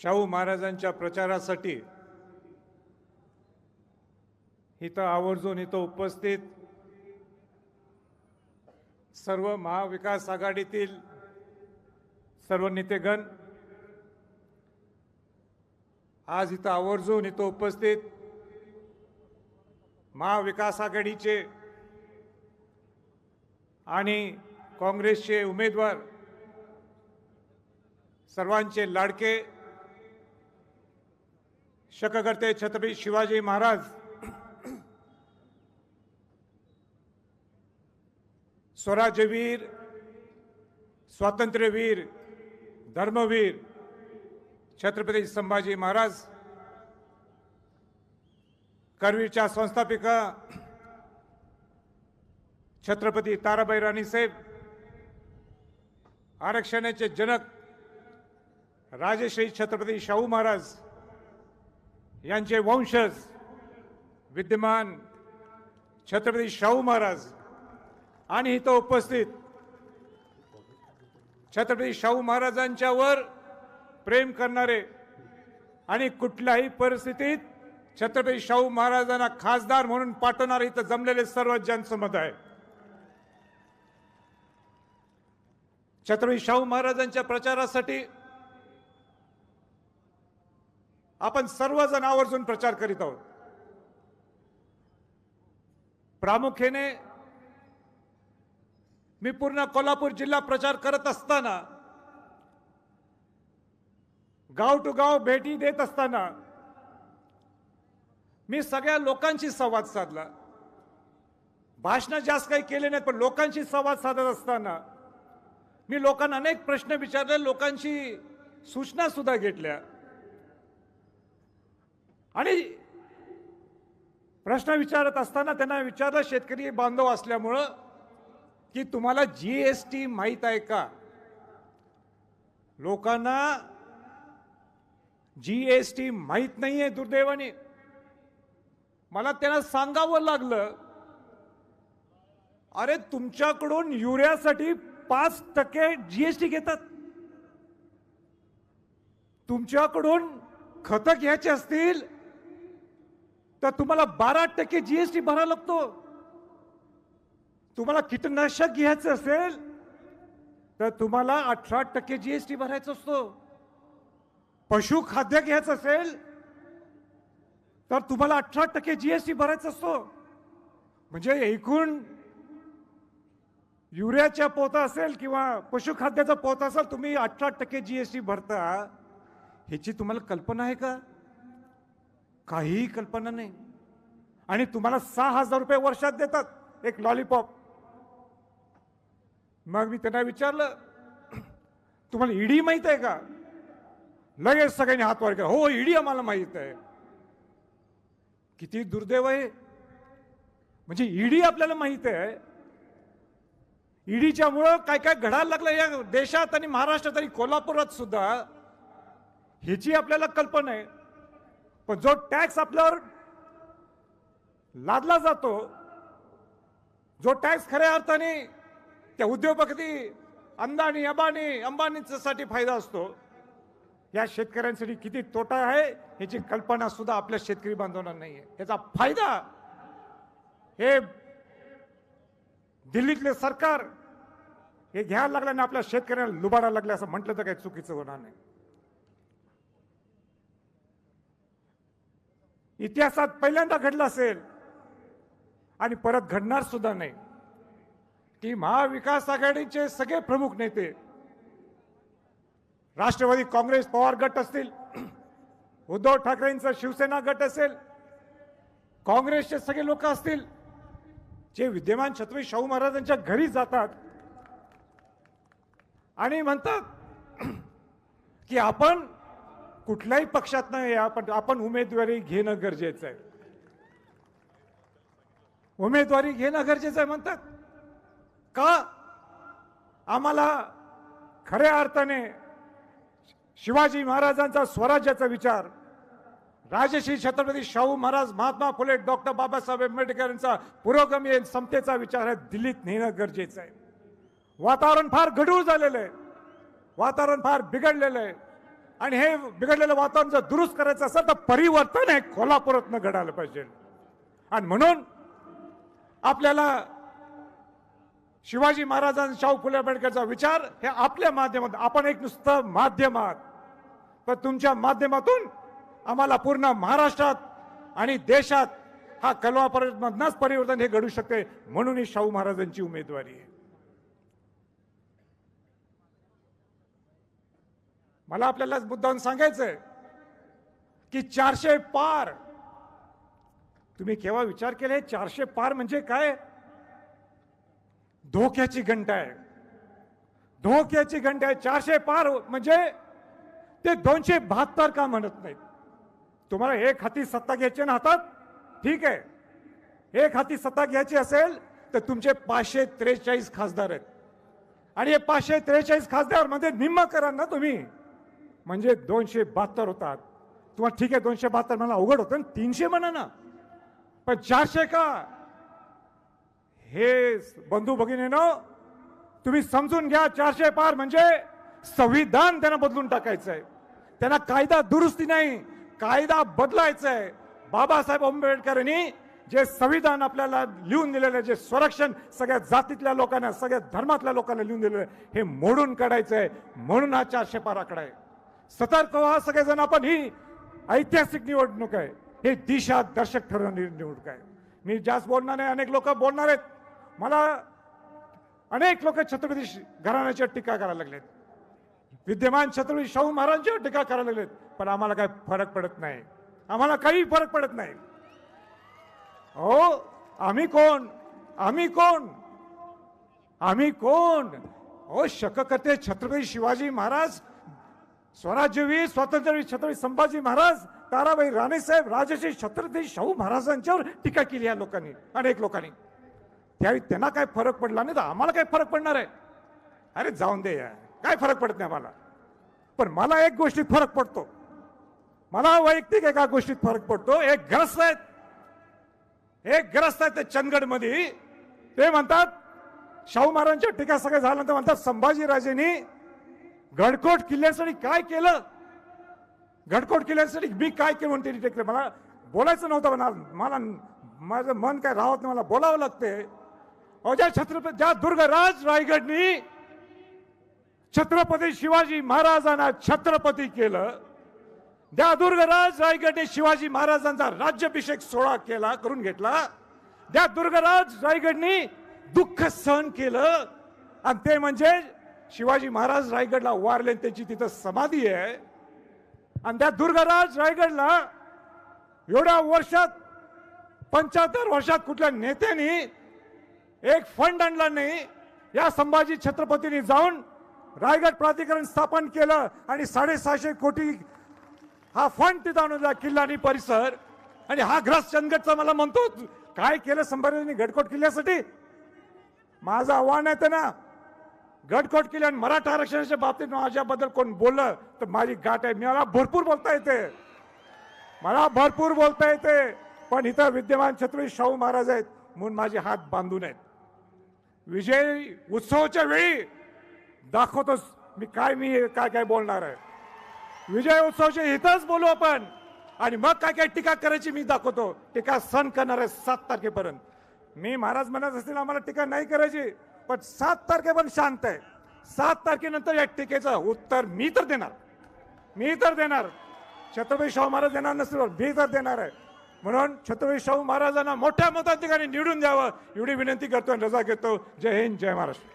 शाहू महाराजांच्या प्रचारासाठी इथं आवर्जून इथं उपस्थित सर्व महाविकास आघाडीतील सर्व नेतेगण आज इथं आवर्जून इथं उपस्थित महाविकास आघाडीचे आणि काँग्रेसचे उमेदवार सर्वांचे लाडके शककर्ते छत्रपती शिवाजी महाराज स्वराज्यवीर स्वातंत्र्यवीर धर्मवीर छत्रपती संभाजी महाराज करवीरच्या संस्थापिका छत्रपती ताराबाई राणीसाहेब आरक्षणाचे जनक राजश्री छत्रपती शाहू महाराज यांचे वंशज विद्यमान छत्रपती शाहू महाराज आणि इथं उपस्थित छत्रपती शाहू महाराजांच्यावर प्रेम करणारे आणि कुठल्याही परिस्थितीत छत्रपती शाहू महाराजांना खासदार म्हणून पाठवणारे इथं जमलेले सर्व जनसमत आहे छत्रपती शाहू महाराजांच्या प्रचारासाठी आपण सर्वजण आवर्जून प्रचार करीत आहोत. प्रामुख्याने मी पूर्ण कोल्हापूर जिल्हा प्रचार करत असताना गाव टू गाव भेटी देत असताना मी सगळ्या लोकांशी संवाद साधला. भाषण जास्त काही केले नाहीत पण लोकांशी संवाद साधत असताना मी लोकांना अनेक प्रश्न विचारले लोकांशी सूचना सुद्धा घेतल्या. आणि प्रश्न विचारत असताना त्यांना विचारलं शेतकरी बांधव असल्यामुळं की तुम्हाला जी एस टी माहीत आहे का? लोकांना जी एस टी माहीत नाही आहे दुर्दैवाने. मला त्यांना सांगावं लागलं अरे तुमच्याकडून युरियासाठी पाच टक्के जीएसटी घेतात. तुमच्याकडून खतं घ्यायचे असतील तर तुम्हाला बारा टक्के जीएसटी भरावा लागतो? तुम्हाला कीटकनाशक घ्यायचं असेल तर तुम्हाला अठरा टक्के जीएसटी भरायचा असतो. पशुखाद्य घ्यायचं असेल तर तुम्हाला अठरा टक्के जीएसटी भरायचा असतो. म्हणजे एकूण युरियाच्या पोता असेल किंवा पशुखाद्याचा पोता असेल तुम्ही अठरा टक्के जीएसटी भरता ह्याची तुम्हाला कल्पना आहे का? काहीही कल्पना नाही. आणि तुम्हाला सहा हजार रुपये वर्षात देतात एक लॉलीपॉप मग मी त्यांना विचारलं तुम्हाला ईडी माहीत आहे का? लगेच सगळ्यांनी हात वर केला हो ईडी आम्हाला माहीत आहे. किती दुर्दैव आहे. म्हणजे ईडी आपल्याला माहीत आहे. ईडीच्यामुळं काय काय घडायला लागलं या देशात आणि महाराष्ट्रात आणि कोल्हापुरात सुद्धा ह्याची आपल्याला कल्पना आहे. पण जो टॅक्स आपल्यावर लादला जातो जो टॅक्स खऱ्या अर्थाने त्या उद्योगपती अंदानी अंबानी अंबानीसाठी फायदा असतो या शेतकऱ्यांसाठी किती तोटा आहे याची कल्पना सुद्धा आपल्या शेतकरी बांधवांना नाही आहे याचा फायदा हे दिल्लीतले सरकार हे घ्यायला लागल्याने आपल्या शेतकऱ्यांना लुबाडा लागलं असं म्हटलं तर काही चुकीचं होणार नाही. इतिहासात पहिल्यांदा घडलं असेल. आणि परत घडणार सुद्धा नाही. की महाविकास आघाडीचे सगळे प्रमुख नेते राष्ट्रवादी काँग्रेस पवार गट असतील उद्धव ठाकरेंचा शिवसेना गट असेल काँग्रेसचे सगळे लोक असतील जे विद्यमान छत्रपती शाहू महाराजांच्या घरी जातात. आणि म्हणतात की आपण कुठल्याही पक्षात नाही आपण आपण उमेदवारी घेणं गरजेचं आहे. उमेदवारी घेणं गरजेचं आहे म्हणतात. का? आम्हाला खऱ्या अर्थाने शिवाजी महाराजांचा स्वराज्याचा विचार राजश्री छत्रपती शाहू महाराज महात्मा फुले डॉक्टर बाबासाहेब आंबेडकर यांचा पुरोगमी समतेचा विचार आहे दिल्लीत नेणं गरजेचं आहे. वातावरण फार गढूळ झालेलं आहे. वातावरण फार बिघडलेलं आहे. आणि हे बिघडलेलं वातावरण जर दुरुस्त करायचं असेल तर परिवर्तन हे कोल्हापुरातनं घडायला पाहिजे. आणि म्हणून आपल्याला शिवाजी महाराजांचा शाहू फुले आंबेडकरचा विचार हे आपल्या माध्यमातून आपण एक नुसतं माध्यम आहात. पण तुमच्या माध्यमातून आम्हाला पूर्ण महाराष्ट्रात आणि देशात हा कलवापर्यंतच परिवर्तन हे घडू शकते म्हणून ही शाहू महाराजांची उमेदवारी आहे. मला आपल्याला मुद्दाहून सांगायचंय की चारशे पार. तुम्ही केव्हा विचार केले? चारशे पार म्हणजे काय? धोक्याची घंटा आहे धोक्याची घंटा आहे चारशे पार म्हणजे ते दोनशे बहात्तर का म्हणत नाहीत? तुम्हाला एक हाती सत्ता घ्यायची ना हातात? ठीक आहे. एक हाती सत्ता घ्यायची असेल तर तुमचे पाचशे त्रेचाळीस खासदार आहेत. आणि हे पाचशे त्रेचाळीस खासदार म्हणजे निम्म करा ना तुम्ही. म्हणजे दोनशे बहात्तर होतात. तुम्हाला ठीक आहे दोनशे बहात्तर मला अवघड होतं. तीनशे म्हणा ना. पण चारशे का? हे बंधू भगिनीनो तुम्ही समजून घ्या चारशे पार म्हणजे संविधान त्यांना बदलून टाकायचं आहे त्यांना कायदा दुरुस्ती नाही कायदा बदलायचा आहे बाबासाहेब आंबेडकरांनी जे संविधान आपल्याला लिहून दिलेलं आहे जे संरक्षण सगळ्या जातीतल्या लोकांना सगळ्या धर्मातल्या लोकांना लिहून दिलेलं आहे हे मोडून काढायचं आहे म्हणून हा चारशे पार आकडा आहे. सतर्क व्हा सगळेजण आपण ही ऐतिहासिक निवडणूक आहे. हे दिशादर्शक ठरवणारी निवडणूक आहे. मी जास्त बोलणार नाही अनेक लोक बोलणार आहेत. मला अनेक लोक छत्रपती घराण्याच्या टीका करायला लागलेत. विद्यमान छत्रपती शाहू महाराजांच्या टीका करायला लागलेत. पण आम्हाला काही फरक पडत नाही. आम्हाला काही फरक पडत नाही. हो आम्ही कोण? आम्ही कोण? आम्ही कोण? हो शककते छत्रपती शिवाजी महाराज स्वराज्यवीर स्वातंत्र्यवीर छत्रपती संभाजी महाराज ताराबाई राणेसाहेब राजश्री छत्रपती शाहू महाराजांच्यावर टीका केली या लोकांनी अनेक लोकांनी. त्यावेळी त्यांना काय फरक पडला नाही तर आम्हाला काय फरक पडणार आहे? अरे जाऊन दे यार. काय फरक पडत नाही मला पण मला एक गोष्टीत फरक पडतो. मला वैयक्तिक एका गोष्टीत फरक पडतो. एक ग्रस्त आहेत. एक ग्रस्त आहेत ते चंदगडमध्ये. ते म्हणतात शाहू महाराजांच्या टीका सगळ्या झाल्यानंतर म्हणतात संभाजीराजेंनी गडकोट किल्ल्यासाठी काय केलं? गडकोट किल्ल्यासाठी मी काय केलं म्हणते टेकले मला बोलायचं नव्हतं म्हणा मला माझं मन काय राहत नाही मला बोलावं लागते अहो ज्या छत्रपती ज्या दुर्गराज रायगडनी छत्रपती शिवाजी महाराजांना छत्रपती केलं ज्या दुर्गराज रायगडने शिवाजी महाराजांचा राज्याभिषेक सोहळा केला करून घेतला त्या दुर्गराज रायगडनी दुःख सहन केलं आणि ते म्हणजे शिवाजी महाराज रायगडला वारले आणि त्याची तिथं समाधी आहे. आणि त्या दुर्गराज रायगडला एवढ्या वर्षात पंच्याहत्तर वर्षात कुठल्या नेत्याने एक फंड आणला नाही. या संभाजी छत्रपतींनी जाऊन रायगड प्राधिकरण स्थापन केलं आणि साडेसहाशे कोटी हा फंड तिथं आणून दिला किल्ला आणि परिसर. आणि हा ग्रस चंदगडचा मला म्हणतो काय केलं संभाजींनी गडकोट किल्ल्यासाठी? माझं आव्हान आहे ना गटखोट केली आणि मराठा आरक्षणाच्या बाबतीत माझ्याबद्दल कोण बोललं तर माझी गाठ आहे. मला भरपूर बोलता येते. मला भरपूर बोलता येते. पण इथं विद्यमान छत्रपती शाहू महाराज आहेत म्हणून माझे हात बांधून आहेत. विजय उत्सवाच्या वेळी दाखवतोच मी काय मी काय काय बोलणार आहे. विजय उत्सवाच्या इथंच बोलू आपण. आणि मग काय काय टीका करायची मी दाखवतो. टीका सण करणार आहे सात तारखेपर्यंत. मी महाराज म्हणत असतील आम्हाला टीका नाही करायची पण सात तारखेपर्यंत शांत आहे. सात तारखेनंतर या टीकेचं उत्तर मी तर देणार. मी तर देणार. छत्रपती शाहू महाराज देणार नसतील मी तर देणार आहे. म्हणून छत्रपती शाहू महाराजांना मोठ्या मताधिकारी निवडून द्यावं एवढी विनंती करतो आणि रजा घेतो. जय हिंद जय महाराष्ट्र.